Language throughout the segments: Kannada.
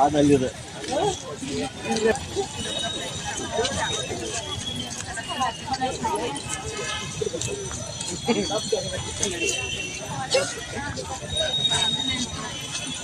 അതല്ലത്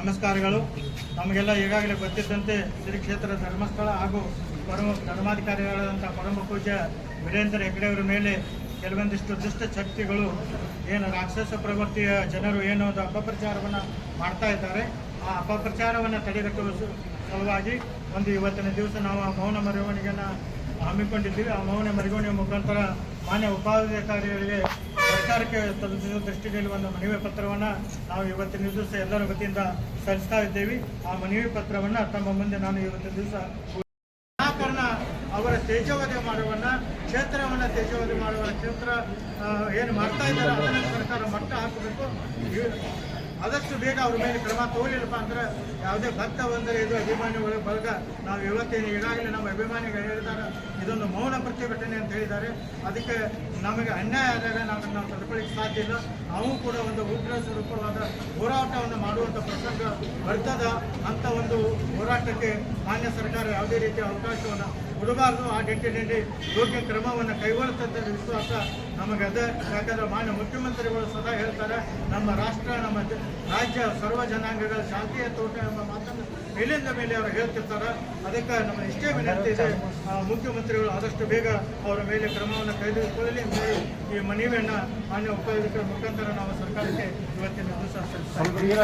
ನಮಸ್ಕಾರಗಳು. ನಮಗೆಲ್ಲ ಈಗಾಗಲೇ ಗೊತ್ತಿದ್ದಂತೆ ಶ್ರೀ ಕ್ಷೇತ್ರ ಧರ್ಮಸ್ಥಳ ಹಾಗೂ ಪರಮ ಧರ್ಮಾಧಿಕಾರಿಗಳಾದಂಥ ಪರಮ ಪೂಜ್ಯ ವೀರೇಂದ್ರ ಹೆಗ್ಡೆಯವರ ಮೇಲೆ ಕೆಲವೊಂದಿಷ್ಟು ದುಷ್ಟ ಶಕ್ತಿಗಳು ಏನು ರಾಕ್ಷಸ ಪ್ರವೃತ್ತಿಯ ಜನರು ಏನು ಒಂದು ಅಪಪ್ರಚಾರವನ್ನು ಮಾಡ್ತಾ ಇದ್ದಾರೆ. ಆ ಅಪಪ್ರಚಾರವನ್ನು ತಡೆಗಟ್ಟುವ ಸಲುವಾಗಿ ಒಂದು ಇವತ್ತಿನ ದಿವಸ ನಾವು ಮೌನ ಮೆರವಣಿಗೆಯನ್ನು ಹಮ್ಮಿಕೊಂಡಿದ್ದೀವಿ. ಆ ಮೌನ ಮರಿಗೋಣಿಯ ಮುಖಾಂತರ ಮಾನ್ಯ ಉಪಾಧಿಕಾರಿಗಳಿಗೆ ಸರ್ಕಾರಕ್ಕೆ ತಲುಪಿಸುವ ದೃಷ್ಟಿಯಲ್ಲಿ ಒಂದು ಮನವಿ ಪತ್ರವನ್ನು ನಾವು ಇವತ್ತಿನ ದಿವಸ ಎಲ್ಲರ ವತಿಯಿಂದ ಸಲ್ಲಿಸ್ತಾ ಇದ್ದೇವೆ. ಆ ಮನವಿ ಪತ್ರವನ್ನು ತಮ್ಮ ಮುಂದೆ ನಾನು ಇವತ್ತಿನ ದಿವಸ ಕಾರಣ ಅವರ ತೇಜೋವಧೆ ಮಾಡುವನ್ನ, ಕ್ಷೇತ್ರವನ್ನ ತೇಜೋವಧೆ ಮಾಡುವ ಕ್ಷೇತ್ರ ಏನು ಮಾಡ್ತಾ ಇದ್ದಾರೆ ಅದನ್ನು ಸರ್ಕಾರ ಮಟ್ಟ ಹಾಕಬೇಕು. ಆದಷ್ಟು ಬೇಗ ಅವ್ರ ಮೇಲೆ ಕ್ರಮ ತಗೊಳ್ಳಿಲ್ಲಪ್ಪ ಅಂದ್ರೆ ಯಾವುದೇ ಭಕ್ತ ಬಂದರೆ ಇದು ಅಭಿಮಾನಿ ಒಳ- ಬಳಗ. ನಾವು ಇವತ್ತೇನು ಈಗಾಗಲೇ ನಮ್ಮ ಅಭಿಮಾನಿಗಳು ಹೇಳಿದ್ದಾರೆ, ಇದೊಂದು ಮೌನ ಪ್ರತಿಭಟನೆ ಅಂತ ಹೇಳಿದ್ದಾರೆ. ಅದಕ್ಕೆ ನಮಗೆ ಅನ್ಯಾಯ ಆದಾಗ ನಾವು ನಾವು ತಡ್ಕೊಳ್ಳಿಕ್ಕೆ ಸಾಧ್ಯ ಇಲ್ಲ. ನಾವು ಕೂಡ ಒಂದು ಉಗ್ರ ಸ್ವರೂಪವಾದ ಹೋರಾಟವನ್ನು ಮಾಡುವಂಥ ಪ್ರಸಂಗ ಬರ್ತದ ಅಂತ ಒಂದು ಹೋರಾಟಕ್ಕೆ ಮಾನ್ಯ ಸರ್ಕಾರ ಯಾವುದೇ ರೀತಿಯ ಅವಕಾಶವನ್ನು ಕೊಡಬಾರದು. ಆ ನಿಟ್ಟಿನಲ್ಲಿ ಯೋಗ್ಯ ಕ್ರಮವನ್ನು ಕೈಗೊಳ್ಳುತ್ತಂತ ವಿಶ್ವಾಸ ನಮಗದೆ ಯಾಕಂದರೆ ಮಾನ್ಯ ಮುಖ್ಯಮಂತ್ರಿಗಳು ಸದಾ ಹೇಳ್ತಾರೆ, ನಮ್ಮ ರಾಷ್ಟ್ರ, ನಮ್ಮ ರಾಜ್ಯ ಸರ್ವ ಜನಾಂಗಗಳ ಶಾಂತಿಯ ತೋಟ ಎಂಬ ಮಾತನ್ನು ಮೇಲಿಂದ ಮೇಲೆ ಅವರು ಹೇಳ್ತಿರ್ತಾರೆ. ಅದಕ್ಕೆ ನಮ್ಮ ಇಷ್ಟೇ ವಿನಂತಿ ಇದೆ. ಮುಖ್ಯಮಂತ್ರಿಗಳು ಆದಷ್ಟು ಬೇಗ ಅವರ ಮೇಲೆ ಕ್ರಮವನ್ನು ಹೇಳಿ ಈ ಮನವಿಯನ್ನು ಮಾನ್ಯ ಉಪಾಯುಕ್ತರ ಮುಖಾಂತರ ನಾವು ಸರ್ಕಾರಕ್ಕೆ ಇವತ್ತಿನ ದಿವಸ ಸಲ್ಲಿಸುತ್ತೇವೆ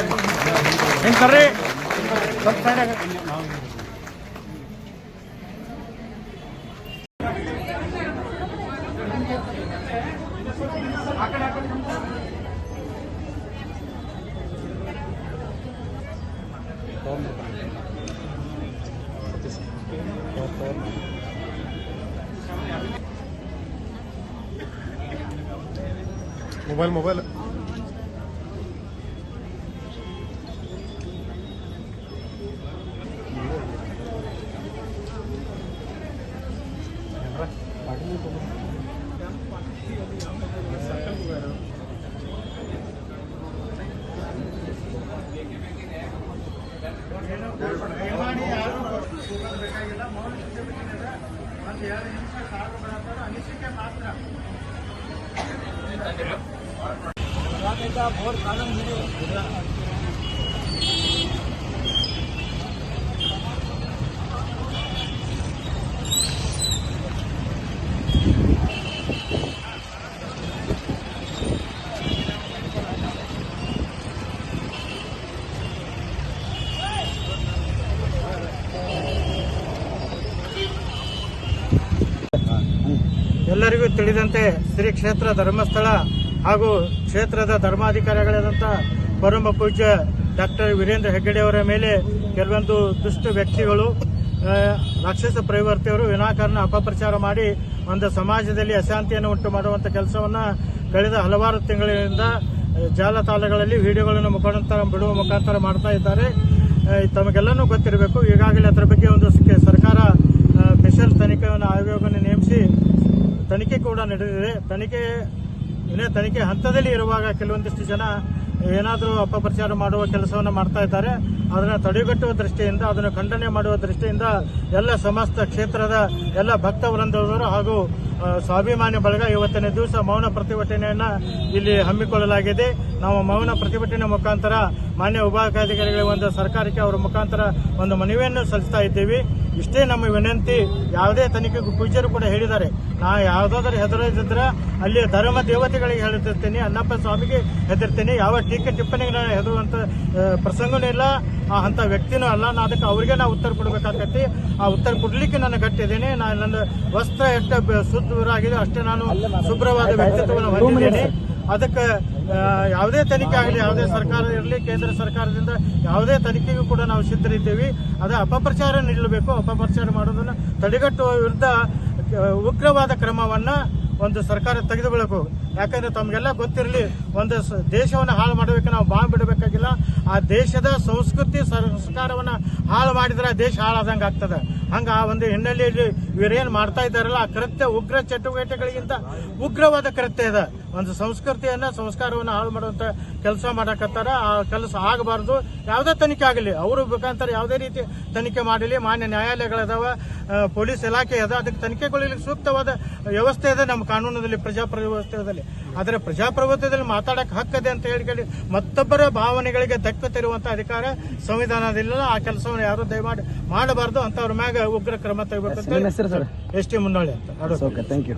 ಏನು ದಯಮಾಡಿ ಯಾರು ಬೇಕಾಗಿಲ್ಲ ಮೌನ ಪ್ರತಿಭಟನೆ ಇದೆ. ಒಂದು ಎರಡು ನಿಮಿಷ ಸಾಕು ಬರತ್ತಾರ ಅನಿಸಿಕೆ ಮಾತ್ರ છે. ಎಲ್ಲರಿಗೂ ತಿಳಿದಂತೆ ಶ್ರೀ ಕ್ಷೇತ್ರ ಧರ್ಮಸ್ಥಳ ಹಾಗೂ ಕ್ಷೇತ್ರದ ಧರ್ಮಾಧಿಕಾರಿಗಳಾದಂಥ ಪರಮ ಪೂಜ್ಯ ಡಾಕ್ಟರ್ ವೀರೇಂದ್ರ ಹೆಗ್ಗಡೆಯವರ ಮೇಲೆ ಕೆಲವೊಂದು ದುಷ್ಟ ವ್ಯಕ್ತಿಗಳು ರಾಕ್ಷಸ ಪ್ರವೃತ್ತಿಯವರು ವಿನಾಕಾರಣ ಅಪಪ್ರಚಾರ ಮಾಡಿ ಒಂದು ಸಮಾಜದಲ್ಲಿ ಅಶಾಂತಿಯನ್ನು ಉಂಟು ಮಾಡುವಂಥ ಕೆಲಸವನ್ನು ಕಳೆದ ಹಲವಾರು ತಿಂಗಳಿನಿಂದ ಜಾಲತಾಣಗಳಲ್ಲಿ ವಿಡಿಯೋಗಳನ್ನು ಮುಖಾಂತರ ಬಿಡುವ ಮುಖಾಂತರ ಮಾಡ್ತಾ ಇದ್ದಾರೆ. ತಮಗೆಲ್ಲನೂ ಗೊತ್ತಿರಬೇಕು, ಈಗಾಗಲೇ ಅದರ ಬಗ್ಗೆ ಒಂದು ಸರ್ಕಾರ ಸ್ಪೆಷಲ್ ತನಿಖೆಯನ್ನು ಆಯೋಗವನ್ನು ನೇಮಿಸಿ ತನಿಖೆ ಕೂಡ ನಡೆದಿದೆ. ತನಿಖೆ ಇನ್ನೇ ತನಿಖೆ ಹಂತದಲ್ಲಿ ಇರುವಾಗ ಕೆಲವೊಂದಿಷ್ಟು ಜನ ಏನಾದರೂ ಅಪಪ್ರಚಾರ ಮಾಡುವ ಕೆಲಸವನ್ನು ಮಾಡ್ತಾ ಇದ್ದಾರೆ. ಅದನ್ನು ತಡೆಗಟ್ಟುವ ದೃಷ್ಟಿಯಿಂದ, ಅದನ್ನು ಖಂಡನೆ ಮಾಡುವ ದೃಷ್ಟಿಯಿಂದ ಎಲ್ಲ ಸಮಸ್ತ ಕ್ಷೇತ್ರದ ಎಲ್ಲ ಭಕ್ತ ವೃಂದದವರು ಹಾಗೂ ಸ್ವಾಭಿಮಾನಿ ಬಳಗ ಇವತ್ತಿನ ದಿವಸ ಮೌನ ಪ್ರತಿಭಟನೆಯನ್ನು ಇಲ್ಲಿ ಹಮ್ಮಿಕೊಳ್ಳಲಾಗಿದೆ. ನಾವು ಮೌನ ಪ್ರತಿಭಟನೆ ಮುಖಾಂತರ ಮಾನ್ಯ ವಿಭಾಗಾಧಿಕಾರಿಗಳಿಗೆ ಒಂದು ಸರ್ಕಾರಕ್ಕೆ ಅವರ ಮುಖಾಂತರ ಒಂದು ಮನವಿಯನ್ನು ಸಲ್ಲಿಸ್ತಾ ಇದ್ದೀವಿ. ಇಷ್ಟೇ ನಮ್ಮ ವಿನಂತಿ ಯಾವುದೇ ತನಿಖೆಗೂ ಪೂಜ್ಯರು ಕೂಡ ಹೇಳಿದ್ದಾರೆ. ನಾ ಯಾವುದಾದ್ರೂ ಹೆದರದಿದ್ರೆ ಅಲ್ಲಿ ಧರ್ಮ ದೇವತೆಗಳಿಗೆ ಹೇಳಿರ್ತೀನಿ ಅಣ್ಣಪ್ಪ ಸ್ವಾಮಿಗೆ ಹೆದರ್ತೀನಿ ಯಾವ ಟೀಕೆ ಟಿಪ್ಪಣಿಗೆ ನಾನು ಹೆದರುವಂತ ಆ, ಪ್ರಸಂಗನೂ ಇಲ್ಲ. ಆ ಅಂತ ವ್ಯಕ್ತಿನೂ ಅಲ್ಲ. ನಾ ಅದಕ್ಕೆ ಅವರಿಗೆ ನಾ ಉತ್ತರ ಕೊಡಬೇಕಾಗತ್ತೆ. ಆ ಉತ್ತರ ಕೊಡಲಿಕ್ಕೆ ನಾನು ಕಟ್ಟಿದ್ದೇನೆ. ನಾನು ನನ್ನ ವಸ್ತ್ರ ಎಷ್ಟು ಶುದ್ಧ ಶುದ್ಧವಾಗಿದೆ ಅಷ್ಟೇ ನಾನು ಶುಭ್ರವಾದ ವ್ಯಕ್ತಿತ್ವವನ್ನು ಹೊಂದಿದ್ದೇನೆ. ಅದಕ್ಕೆ ಯಾವುದೇ ತನಿಖೆ ಆಗಲಿ, ಯಾವುದೇ ಸರ್ಕಾರ ಇರಲಿ, ಕೇಂದ್ರ ಸರ್ಕಾರದಿಂದ ಯಾವುದೇ ತನಿಖೆಗೂ ಕೂಡ ನಾವು ಸಿದ್ಧರಿದ್ದೇವೆ. ಅದೇ ಅಪಪ್ರಚಾರ ನಿಲ್ಲಬೇಕು. ಅಪಪ್ರಚಾರ ಮಾಡೋದನ್ನು ತಡೆಗಟ್ಟುವ ವಿರುದ್ಧ ಉಗ್ರವಾದ ಕ್ರಮವನ್ನು ಒಂದು ಸರ್ಕಾರ ತೆಗೆದುಕೊಳ್ಳಬೇಕು. ಯಾಕಂದ್ರೆ ತಮಗೆಲ್ಲ ಗೊತ್ತಿರಲಿ, ಒಂದು ದೇಶವನ್ನು ಹಾಳು ಮಾಡಬೇಕು, ನಾವು ಬಾಂಬ್ ಬಿಡಬೇಕಾಗಿಲ್ಲ ಆ ದೇಶದ ಸಂಸ್ಕೃತಿ ಸಂಸ್ಕಾರವನ್ನ ಹಾಳು ಮಾಡಿದ್ರೆ ದೇಶ ಹಾಳಾದಂಗೆ ಆಗ್ತದೆ. ಹಂಗೆ ಆ ಒಂದು ಹಿನ್ನೆಲೆಯಲ್ಲಿ ಇವರೇನ್ ಮಾಡ್ತಾ ಇದ್ದಾರಲ್ಲ, ಆ ಕೃತ್ಯ, ಉಗ್ರ ಚಟುವಟಿಕೆಗಳಿಗಿಂತ ಉಗ್ರವಾದ ಕೃತ್ಯ ಇದೆ. ಒಂದು ಸಂಸ್ಕೃತಿಯನ್ನ, ಸಂಸ್ಕಾರವನ್ನ ಹಾಳು ಮಾಡುವಂತ ಕೆಲಸ ಮಾಡಕತ್ತಾರ ಆ ಕೆಲಸ ಆಗಬಾರ್ದು ಯಾವುದೇ ತನಿಖೆ ಆಗಲಿ. ಅವರು ಮುಖಾಂತರ ಯಾವುದೇ ರೀತಿ ತನಿಖೆ ಮಾಡಲಿ ಮಾನ್ಯ ನ್ಯಾಯಾಲಯಗಳದಾವ ಪೊಲೀಸ್ ಇಲಾಖೆ ಅದ ಅದಕ್ಕೆ ತನಿಖೆಗೊಳ್ಳಲಿಕ್ಕೆ ಸೂಕ್ತವಾದ ವ್ಯವಸ್ಥೆ ಇದೆ ನಮ್ಮ ಕಾನೂನಿನಲ್ಲಿ ಪ್ರಜಾಪ್ರಭುತ್ವದಲ್ಲಿ ಆದರೆ ಪ್ರಜಾಪ್ರಭುತ್ವದಲ್ಲಿ ಮಾತಾಡಕ್ಕೆ ಹಕ್ಕದೆ ಅಂತ ಹೇಳಿ ಮತ್ತೊಬ್ಬರ ಭಾವನೆಗಳಿಗೆ ಧಕ್ಕೆ ತರುವಂತ ಅಧಿಕಾರ ಸಂವಿಧಾನದಲ್ಲಿ ಆ ಕೆಲಸವನ್ನು ಯಾರು ದಯಮಾಡಿ ಮಾಡಬಾರ್ದು ಅಂತವ್ರ ಮ್ಯಾಗ ಉಗ್ರ ಕ್ರಮ ತೆಗಬೇಕು ಎಸ್ ಟಿ ಮುನ್ನೋಳಿ ಅಂತ. Thank you